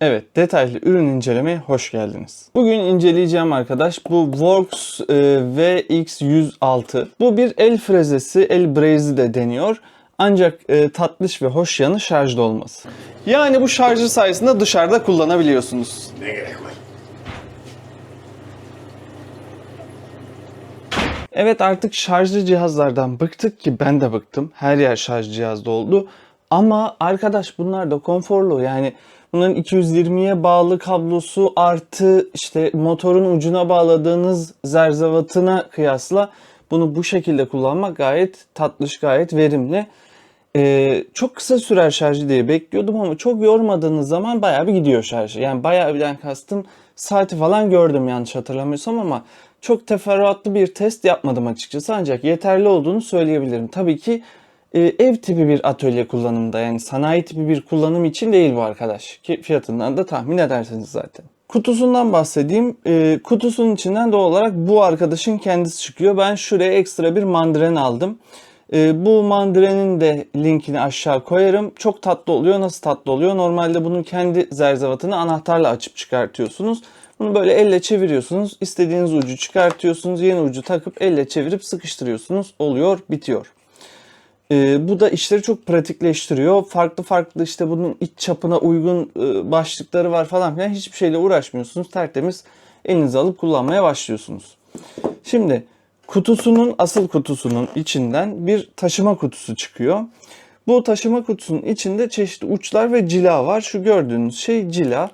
Evet, detaylı ürün incelemeye hoş geldiniz. Bugün inceleyeceğim arkadaş bu Works e, VX106. Bu bir el frezesi, el braze'i de deniyor. Ancak e, tatlış ve hoş yanı şarjda olması. Yani bu şarjı sayesinde dışarıda kullanabiliyorsunuz. Ne gerek var? Evet artık şarjlı cihazlardan bıktık ki ben de bıktım. Her yer şarj cihazda oldu. Ama arkadaş bunlar da konforlu. Yani bunların 220'ye bağlı kablosu artı işte motorun ucuna bağladığınız zerzevatına kıyasla bunu bu şekilde kullanmak gayet tatlış, gayet verimli. Ee, çok kısa sürer şarjı diye bekliyordum ama çok yormadığınız zaman bayağı bir gidiyor şarjı. Yani bayağı birden kastım saati falan gördüm yanlış hatırlamıyorsam ama çok teferruatlı bir test yapmadım açıkçası ancak yeterli olduğunu söyleyebilirim. Tabii ki e, ev tipi bir atölye kullanımda yani sanayi tipi bir kullanım için değil bu arkadaş. Ki fiyatından da tahmin edersiniz zaten. Kutusundan bahsedeyim. E, kutusunun içinden doğal olarak bu arkadaşın kendisi çıkıyor. Ben şuraya ekstra bir mandren aldım. E, bu mandrenin de linkini aşağı koyarım. Çok tatlı oluyor. Nasıl tatlı oluyor? Normalde bunun kendi zerzevatını anahtarla açıp çıkartıyorsunuz. Bunu böyle elle çeviriyorsunuz. İstediğiniz ucu çıkartıyorsunuz. Yeni ucu takıp elle çevirip sıkıştırıyorsunuz. Oluyor, bitiyor. Ee, bu da işleri çok pratikleştiriyor. Farklı farklı işte bunun iç çapına uygun e, başlıkları var falan filan. Hiçbir şeyle uğraşmıyorsunuz. Tertemiz elinize alıp kullanmaya başlıyorsunuz. Şimdi kutusunun asıl kutusunun içinden bir taşıma kutusu çıkıyor. Bu taşıma kutusunun içinde çeşitli uçlar ve cila var. Şu gördüğünüz şey cila.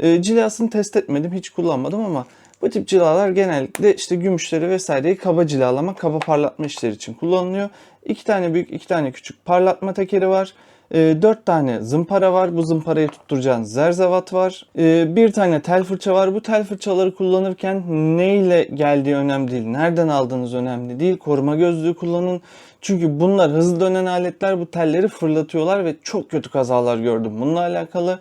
E, cilasını test etmedim, hiç kullanmadım ama bu tip cilalar genellikle işte gümüşleri vesaireyi kaba cilalama, kaba parlatma işleri için kullanılıyor. İki tane büyük, iki tane küçük parlatma tekeri var. E, dört tane zımpara var. Bu zımparayı tutturacağınız zerzevat var. E, bir tane tel fırça var. Bu tel fırçaları kullanırken neyle geldiği önemli değil. Nereden aldığınız önemli değil. Koruma gözlüğü kullanın. Çünkü bunlar hızlı dönen aletler. Bu telleri fırlatıyorlar ve çok kötü kazalar gördüm bununla alakalı.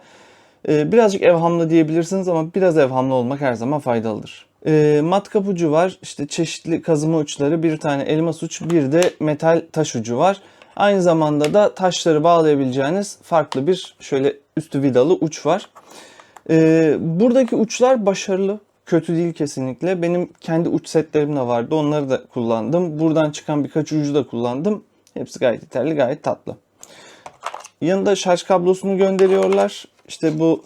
Ee, birazcık evhamlı diyebilirsiniz ama biraz evhamlı olmak her zaman faydalıdır. Ee, matkap ucu var. İşte çeşitli kazıma uçları, bir tane elmas uç, bir de metal taş ucu var. Aynı zamanda da taşları bağlayabileceğiniz farklı bir şöyle üstü vidalı uç var. Ee, buradaki uçlar başarılı. Kötü değil kesinlikle. Benim kendi uç setlerim de vardı. Onları da kullandım. Buradan çıkan birkaç ucu da kullandım. Hepsi gayet yeterli, gayet tatlı. Yanında şarj kablosunu gönderiyorlar. İşte bu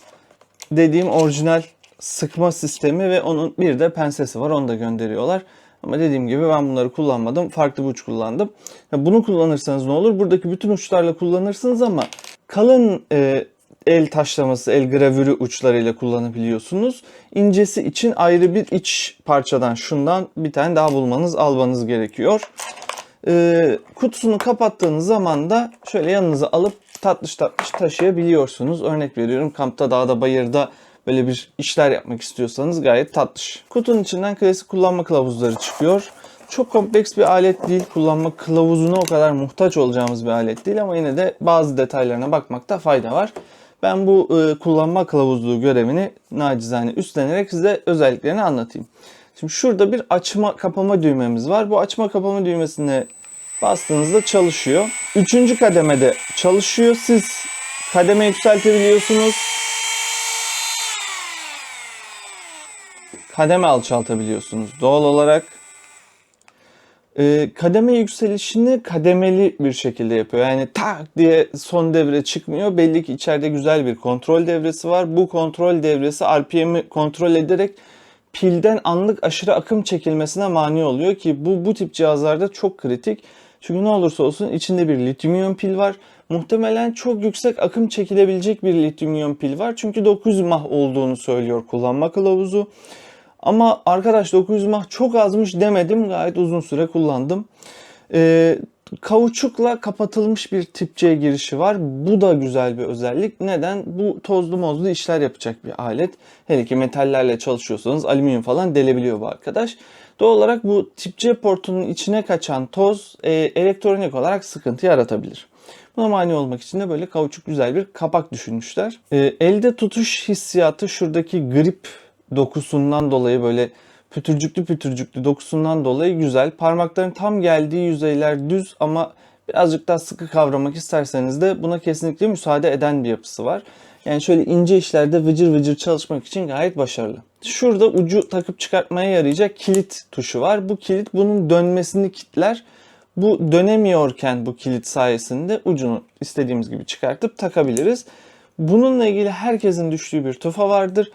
dediğim orijinal sıkma sistemi ve onun bir de pensesi var. Onu da gönderiyorlar. Ama dediğim gibi ben bunları kullanmadım. Farklı bir uç kullandım. Bunu kullanırsanız ne olur? Buradaki bütün uçlarla kullanırsınız ama kalın e, el taşlaması, el gravürü uçlarıyla kullanabiliyorsunuz. İncesi için ayrı bir iç parçadan şundan bir tane daha bulmanız, almanız gerekiyor. E, kutusunu kapattığınız zaman da şöyle yanınıza alıp tatlış tatlış taşıyabiliyorsunuz. Örnek veriyorum kampta, dağda, bayırda böyle bir işler yapmak istiyorsanız gayet tatlış. Kutunun içinden klasik kullanma kılavuzları çıkıyor. Çok kompleks bir alet değil. Kullanma kılavuzuna o kadar muhtaç olacağımız bir alet değil ama yine de bazı detaylarına bakmakta fayda var. Ben bu e, kullanma kılavuzluğu görevini nacizane üstlenerek size özelliklerini anlatayım. Şimdi şurada bir açma kapama düğmemiz var. Bu açma kapama düğmesine bastığınızda çalışıyor. Üçüncü kademede çalışıyor. Siz kademe yükseltebiliyorsunuz. Kademe alçaltabiliyorsunuz doğal olarak. Ee, kademe yükselişini kademeli bir şekilde yapıyor. Yani tak diye son devre çıkmıyor. Belli ki içeride güzel bir kontrol devresi var. Bu kontrol devresi RPM'i kontrol ederek pilden anlık aşırı akım çekilmesine mani oluyor ki bu bu tip cihazlarda çok kritik. Çünkü ne olursa olsun içinde bir lityum iyon pil var. Muhtemelen çok yüksek akım çekilebilecek bir lityum iyon pil var. Çünkü 900 mah olduğunu söylüyor kullanma kılavuzu. Ama arkadaş 900 mah çok azmış demedim. Gayet uzun süre kullandım. Ee, kauçukla kapatılmış bir tip C girişi var. Bu da güzel bir özellik. Neden? Bu tozlu mozlu işler yapacak bir alet. Hele ki metallerle çalışıyorsanız alüminyum falan delebiliyor bu arkadaş. Doğal olarak bu tip C portunun içine kaçan toz e, elektronik olarak sıkıntı yaratabilir. Buna mani olmak için de böyle kauçuk güzel bir kapak düşünmüşler. E, elde tutuş hissiyatı şuradaki grip dokusundan dolayı böyle pütürcüklü pütürcüklü dokusundan dolayı güzel. Parmakların tam geldiği yüzeyler düz ama Birazcık daha sıkı kavramak isterseniz de buna kesinlikle müsaade eden bir yapısı var. Yani şöyle ince işlerde vıcır vıcır çalışmak için gayet başarılı. Şurada ucu takıp çıkartmaya yarayacak kilit tuşu var. Bu kilit bunun dönmesini kilitler. Bu dönemiyorken bu kilit sayesinde ucunu istediğimiz gibi çıkartıp takabiliriz. Bununla ilgili herkesin düştüğü bir tufa vardır.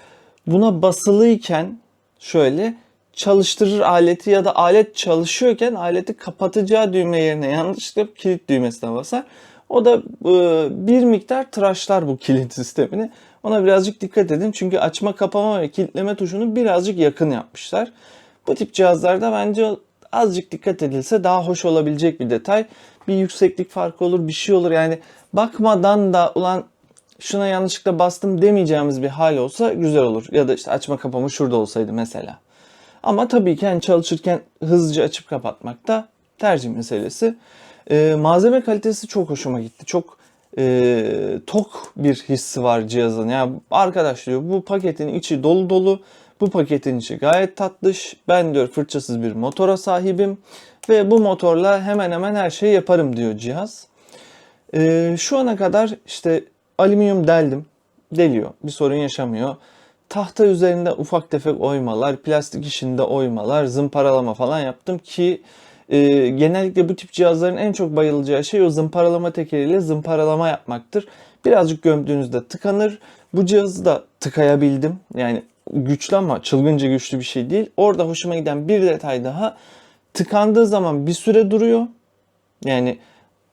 Buna basılıyken şöyle çalıştırır aleti ya da alet çalışıyorken aleti kapatacağı düğme yerine yanlışlıkla kilit düğmesine basar. O da e, bir miktar tıraşlar bu kilit sistemini. Ona birazcık dikkat edin çünkü açma kapama ve kilitleme tuşunu birazcık yakın yapmışlar. Bu tip cihazlarda bence azıcık dikkat edilse daha hoş olabilecek bir detay. Bir yükseklik farkı olur, bir şey olur. Yani bakmadan da ulan şuna yanlışlıkla bastım demeyeceğimiz bir hal olsa güzel olur. Ya da işte açma kapama şurada olsaydı mesela. Ama tabii ki yani çalışırken hızlıca açıp kapatmak da tercih meselesi. Ee, malzeme kalitesi çok hoşuma gitti. Çok e, tok bir hissi var cihazın. Yani arkadaş diyor bu paketin içi dolu dolu. Bu paketin içi gayet tatlış. Ben diyor fırçasız bir motora sahibim. Ve bu motorla hemen hemen her şeyi yaparım diyor cihaz. Ee, şu ana kadar işte alüminyum deldim. Deliyor. Bir sorun yaşamıyor. Tahta üzerinde ufak tefek oymalar, plastik işinde oymalar, zımparalama falan yaptım ki e, genellikle bu tip cihazların en çok bayılacağı şey o zımparalama tekeriyle zımparalama yapmaktır. Birazcık gömdüğünüzde tıkanır. Bu cihazı da tıkayabildim. Yani güçlü ama çılgınca güçlü bir şey değil. Orada hoşuma giden bir detay daha. Tıkandığı zaman bir süre duruyor. Yani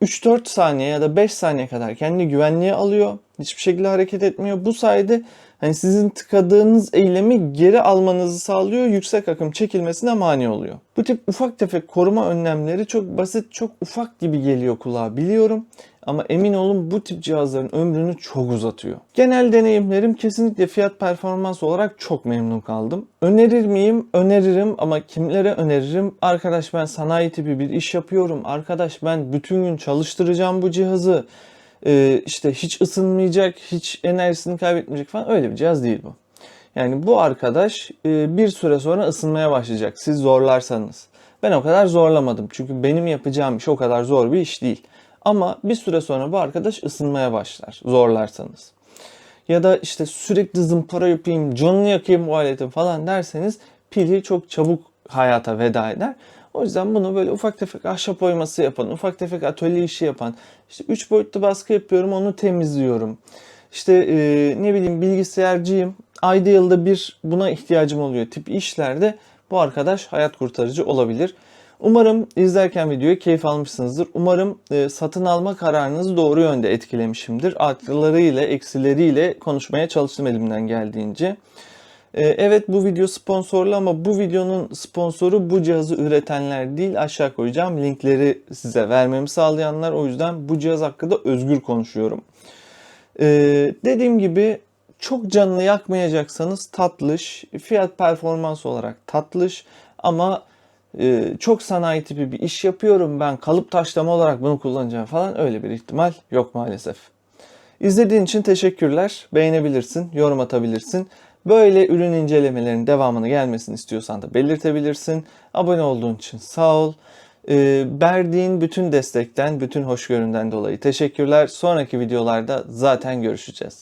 3-4 saniye ya da 5 saniye kadar kendini güvenliğe alıyor. Hiçbir şekilde hareket etmiyor. Bu sayede hani sizin tıkadığınız eylemi geri almanızı sağlıyor. Yüksek akım çekilmesine mani oluyor. Bu tip ufak tefek koruma önlemleri çok basit, çok ufak gibi geliyor kulağa biliyorum. Ama emin olun bu tip cihazların ömrünü çok uzatıyor. Genel deneyimlerim kesinlikle fiyat performans olarak çok memnun kaldım. Önerir miyim? Öneririm ama kimlere öneririm? Arkadaş ben sanayi tipi bir iş yapıyorum. Arkadaş ben bütün gün çalıştıracağım bu cihazı. Ee, işte hiç ısınmayacak, hiç enerjisini kaybetmeyecek falan öyle bir cihaz değil bu. Yani bu arkadaş e, bir süre sonra ısınmaya başlayacak siz zorlarsanız. Ben o kadar zorlamadım çünkü benim yapacağım iş o kadar zor bir iş değil. Ama bir süre sonra bu arkadaş ısınmaya başlar zorlarsanız. Ya da işte sürekli zımpara yapayım, canını yakayım bu aletin falan derseniz pili çok çabuk hayata veda eder. O yüzden bunu böyle ufak tefek ahşap oyması yapan, ufak tefek atölye işi yapan, işte 3 boyutlu baskı yapıyorum onu temizliyorum. İşte e, ne bileyim bilgisayarcıyım, ayda yılda bir buna ihtiyacım oluyor tip işlerde bu arkadaş hayat kurtarıcı olabilir. Umarım izlerken videoyu keyif almışsınızdır. Umarım e, satın alma kararınızı doğru yönde etkilemişimdir. Artılarıyla, eksileriyle konuşmaya çalıştım elimden geldiğince. E, evet bu video sponsorlu ama bu videonun sponsoru bu cihazı üretenler değil. Aşağı koyacağım linkleri size vermemi sağlayanlar. O yüzden bu cihaz hakkında özgür konuşuyorum. E, dediğim gibi çok canını yakmayacaksanız tatlış, fiyat performans olarak tatlış ama e, çok sanayi tipi bir iş yapıyorum ben kalıp taşlama olarak bunu kullanacağım falan öyle bir ihtimal yok maalesef. İzlediğin için teşekkürler. Beğenebilirsin, yorum atabilirsin. Böyle ürün incelemelerinin devamını gelmesini istiyorsan da belirtebilirsin. Abone olduğun için sağ ol. E, verdiğin bütün destekten, bütün hoşgöründen dolayı teşekkürler. Sonraki videolarda zaten görüşeceğiz.